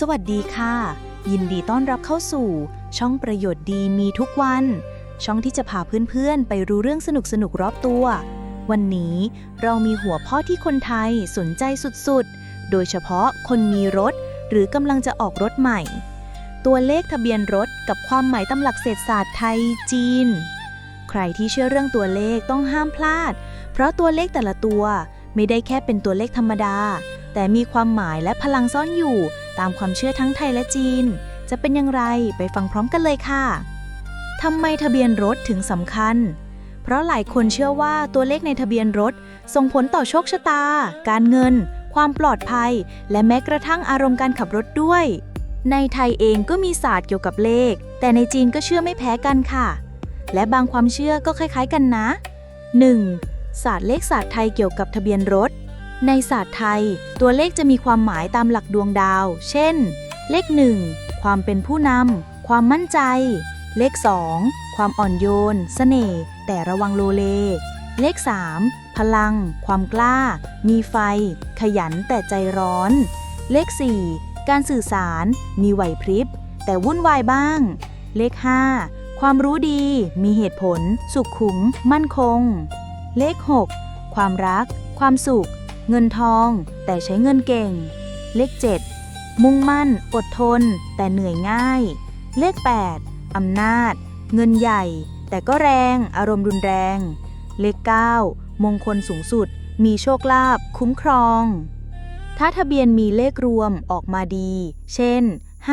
สวัสดีค่ะ ยินดีต้อนรับเข้าสู่ ช่องประโยชน์ดีมีทุกวัน ช่องที่จะพาเพื่อนๆ ไปรู้เรื่องสนุกๆรอบตัว วันนี้เรามีหัวข้อที่คนไทยสนใจสุดๆ โดยเฉพาะคนมีรถ หรือกำลังจะออกรถใหม่ ตัวเลขทะเบียนรถกับความหมายตำหลักเศรษฐศาสตร์ไทยจีน ใครที่เชื่อเรื่องตัวเลขต้องห้ามพลาด เพราะตัวเลขแต่ละตัวไม่ได้แค่เป็นตัวเลขธรรมดา แต่มีความหมายและพลังซ่อนอยู่ ตามความเชื่อทั้งไทยและจีน จะเป็นอย่างไรไปฟังพร้อมกันเลยค่ะทำไมทะเบียนรถถึงสำคัญ เพราะหลายคนเชื่อว่าตัวเลขในทะเบียนรถ ส่งผลต่อโชคชะตา การเงิน ความปลอดภัย และแม้กระทั่งอารมณ์การขับรถด้วย ในไทยเองก็มีศาสตร์เกี่ยวกับเลข แต่ในจีนก็เชื่อไม่แพ้กันค่ะ และบางความเชื่อก็คล้ายๆกันนะ 1. ศาสตร์เลขศาสตร์ไทยเกี่ยวกับทะเบียนรถ ในศาสตร์ไทย ตัวเลขจะมีความหมายตามหลักดวงดาว เช่น เลข 1 ความเป็นผู้นำ ความมั่นใจ เลข 2 ความอ่อนโยนเสน่ห์แต่ระวังโลเล เลข 3 พลัง ความกล้า มีไฟ ขยันแต่ใจร้อน เลข 4 การสื่อสาร มีไหวพริบ แต่วุ่นวายบ้าง เลข 5 ความรู้ดี มีเหตุผล สุขขุม มั่นคง เลข 6 ความรัก ความสุข เงินทอง แต่ใช้เงินเก่ง เลข 7 มุ่งมั่น อดทน แต่เหนื่อยง่าย เลข 8 อำนาจ เงินใหญ่ แต่ก็แรง อารมณ์รุนแรง เลข 9 มงคลสูงสุด มีโชคลาภคุ้มครอง ถ้าทะเบียนมีเลขรวมออกมาดี เช่น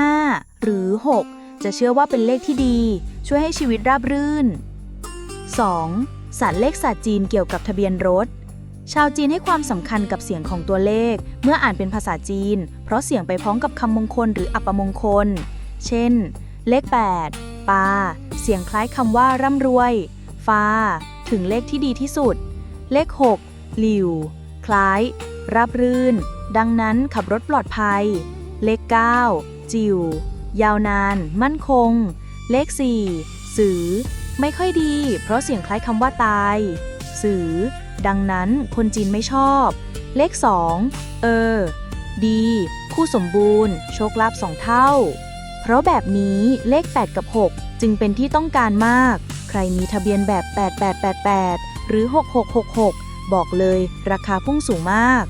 5 หรือ 6 จะเชื่อว่าเป็นเลขที่ดี ช่วยให้ชีวิตราบรื่น 2. ศาสตร์เลขศาสตร์จีนเกี่ยวกับทะเบียนรถ ชาวจีนให้ความสำคัญกับเสียงของตัวเลข เมื่ออ่านเป็นภาษาจีน เพราะเสียงไปพร้อมกับคำมงคลหรืออัปมงคล เช่น เลข 8 ปา เสียงคล้ายคำว่าร่ำรวย ฟ้า ถึงเลขที่ดีที่สุด เลข 6 หลิว คล้าย ราบรื่น ดังนั้นขับรถปลอดภัย เลข 9 จิว ยาวนาน มั่นคง เลข 4 สือ ไม่ค่อยดี เพราะเสียงคล้ายคำว่าตาย สือ ดังนั้นคนจีนไม่ชอบ เลข 2 เออ ดี คู่สมบูรณ์ โชคลาภสองเท่า เพราะแบบนี้เลข 8 กับ 6 จึงเป็นที่ต้องการมาก ใครมีทะเบียนแบบ 8888 หรือ 6666 บอกเลยราคาพุ่งสูงมาก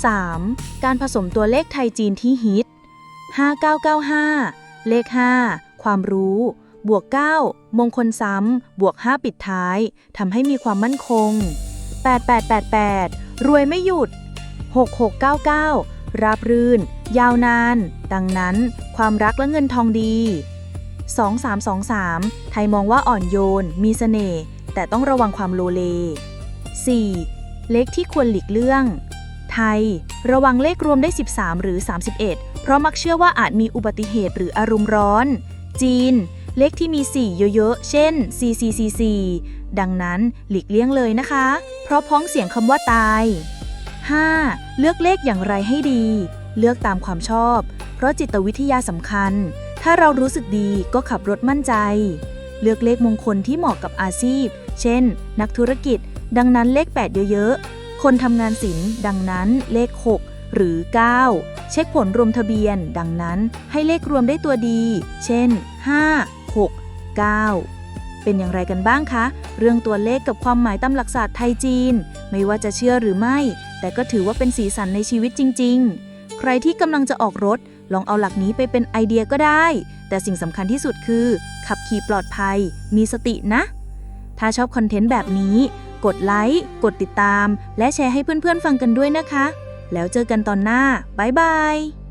3. การผสมตัวเลขไทยจีนที่ฮิต 5995 เลข 5 ความรู้ บวก 9 มงคลซ้ำ บวก 5 ปิดท้าย ทำให้มีความมั่นคง 8888 รวยไม่หยุด 6699 ราบรื่น ยาวนาน ดังนั้นความรักและเงินทองดี 2323 ไทยมองว่าอ่อนโยน มีเสน่ห์ แต่ต้องระวังความโลเล 4. เลขที่ควรหลีกเลี่ยง ไทย ระวังเลขรวมได้ 13 หรือ 31 เพราะมักเชื่อว่าอาจมีอุบัติเหตุหรืออารมณ์ร้อน จีน เลขที่มี 4 เยอะๆ เช่น4444ดังนั้นหลีกเลี่ยงเลยนะคะ เพราะพ้องเสียงคำว่าตาย 5. เลือกเลขอย่างไรให้ดี เลือกตามความชอบ เพราะจิตวิทยาสำคัญ ถ้าเรารู้สึกดีก็ขับรถมั่นใจ เลือกเลขมงคลที่เหมาะกับอาชีพ เช่น นักธุรกิจ ดังนั้นเลข 8 เยอะๆ คนทำงานศิลป์ดังนั้นเลข 6 หรือ 9 เช็คผลรวมทะเบียน ดังนั้นให้เลขรวมได้ตัวดี เช่น 5 6 9 เป็นอย่างไรกันบ้างคะ เรื่องตัวเลขกับความหมายตามหลักศาสตร์ไทยจีน ไม่ว่าจะเชื่อหรือไม่ แต่ก็ถือว่าเป็นสีสันในชีวิตจริง ๆ ใครที่กำลังจะออกรถ ลองเอาหลักนี้ไปเป็นไอเดียก็ได้ แต่สิ่งสำคัญที่สุดคือ ขับขี่ปลอดภัย มีสตินะ ถ้าชอบคอนเทนต์แบบนี้ กดไลค์กดติดตาม และแชร์ให้เพื่อนๆฟังกันด้วยนะคะ แล้วเจอกันตอนหน้าบ๊ายบาย